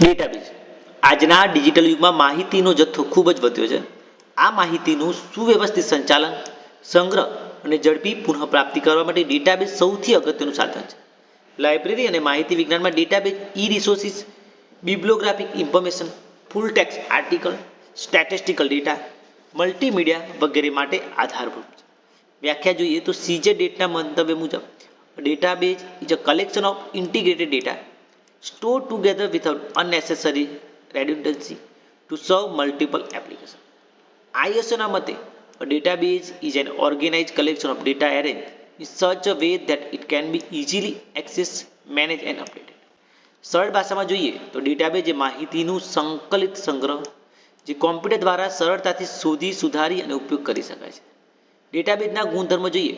Database આજના digital યુગમાં માહિતીનો જથ્થો ખૂબ જ વધ્યો છે. આ માહિતીનું સુવ્યવસ્થિત સંચાલન, સંગ્રહ અને ઝડપી પુનઃપ્રાપ્તિ કરવા માટે ડેટાબેઝ સૌથી અગત્યનું સાધન છે. લાઇબ્રેરી અને માહિતી વિજ્ઞાનમાં database e resources bibliographic information full text article statistical data multimedia વગેરે માટે આધારભૂત છે. વ્યાખ્યા જોઈએ તો સીજે ડેટના મંતવ્ય મુજબ database is a collection of integrated data stored together without unnecessary redundancy to serve multiple applications. ISO ના મતે a database is an organized collection of data arranged in such a way that it can be easily accessed, managed and updated. સરળ ભાષામાં જોઈએ તો database એ માહિતીનું સંકલિત સંગ્રહ જે કોમ્પ્યુટર દ્વારા સરળતાથી શોધી સુધારી અને ઉપયોગ કરી શકાય છે ડેટાબેઝના ગુણધર્મો જોઈએ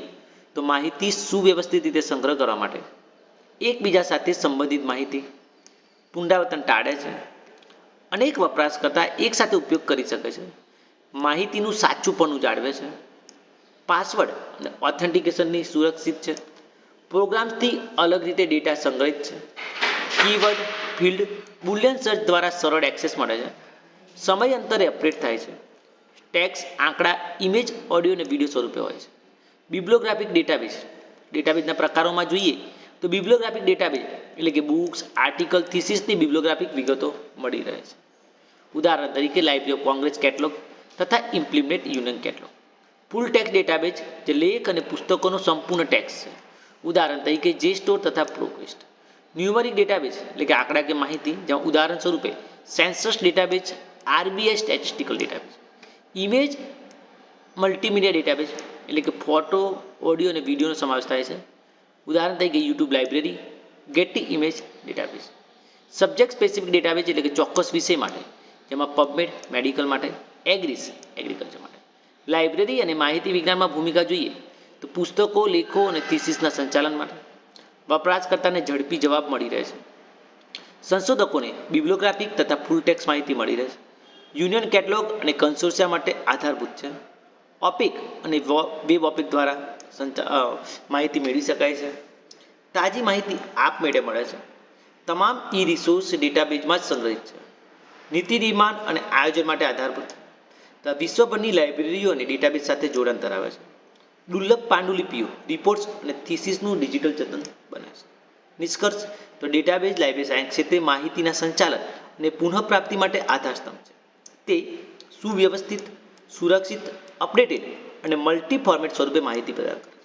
તો માહિતી સુવ્યવસ્થિત રીતે સંગ્રહ કરવા માટે એકબીજા સાથે સંબંધિત માહિતી પુનરાવર્તન ટાળે છે. અનેક વપરાશકર્તા એકસાથે ઉપયોગ કરી શકે છે. માહિતીનું સાચુંપણું જાળવે છે. પાસવર્ડ અને ઓથેન્ટિકેશનની સુરક્ષિત છે. પ્રોગ્રામ્સથી અલગ રીતે ડેટા સંગ્રહિત છે. કીવર્ડ, ફિલ્ડ, બુલિયન સર્ચ દ્વારા સરળ એક્સેસ મળે છે. સમય અંતરે અપડેટ થાય છે. ટેક્સ, આંકડા, ઇમેજ, ઓડિયો અને વીડિયો સ્વરૂપે હોય છે. Bibliographic database. ડેટાબેઝના પ્રકારોમાં જોઈએ તો બિબ્લોગ્રાફિક ડેટાબેઝ એટલે કે બુક્સ આર્ટિકલ થીસીસની બિબ્લોગ્રાફિક વિગતો મળી રહે છે. ઉદાહરણ તરીકે લાઇબ્રેરી ઓફ કોંગ્રેસ કેટલોગ તથા implement union catalogue full text database જે લેખ અને પુસ્તકોનો સંપૂર્ણ ટેક્સ છે. ઉદાહરણ તરીકે જે સ્ટોર તથા પ્રોક્વેસ્ટ ન્યુમરિક ડેટાબેઝ એટલે કે આંકડાકીય માહિતી જેમાં ઉદાહરણ સ્વરૂપે census database RBI statistical database image multimedia database એટલે કે ફોટો ઓડિયો અને વિડીયોનો સમાવેશ થાય છે. ઉદાહરણ તરીકે YouTube library Getty image database subject specific database એટલે કે ચોક્કસ વિષય માટે, જેમાં પબમેડ મેડિકલ માટે એગ્રીસ એગ્રીકલ્ચર માટે. લાઇબ્રેરી અને માહિતી વિજ્ઞાનમાં ભૂમિકા જોઈએ તો પુસ્તકો, લેખો અને થીસીસના સંચાલન માટે વપરાશકર્તાને ઝડપી જવાબ મળી રહે છે. સંશોધકોને બિબ્લોગ્રાફિક તથા ફૂલ ટેક્સ માહિતી મળી રહે છે. યુનિયન કેટલોગ અને કન્સોર્શિયા માટે આધારભૂત છે. ઓપિક અને વેબ ઓપિક દ્વારા માહિતી મેળવી શકાય છે? તાજી માહિતી આપમેળે મળે છે. તમામ ઈ રિસોર્સ ડેટાબેઝમાં જ સંગ્રહિત છે. નીતિ નિર્માણ અને આયોજન માટે આધારભૂત. વિશ્વભરની લાઇબ્રેરીઓ ડેટાબેઝ સાથે જોડાણ ધરાવે છે. દુર્લભ પાંડુલિપિઓ રિપોર્ટ્સ અને થીસીસનું ડિજિટલ જતન બને છે. નિષ્કર્ષ, તો ડેટાબેઝ લાઇબ્રેરી સાયન્સ ક્ષેત્રે માહિતીના સંચાલન અને પુનઃપ્રાપ્તિ માટે આધારસ્તંભ છે. તે સુવ્યવસ્થિત સુરક્ષિત અપડેટેડ અને મલ્ટી ફોર્મેટ સ્વરૂપે માહિતી પ્રદાન કરે.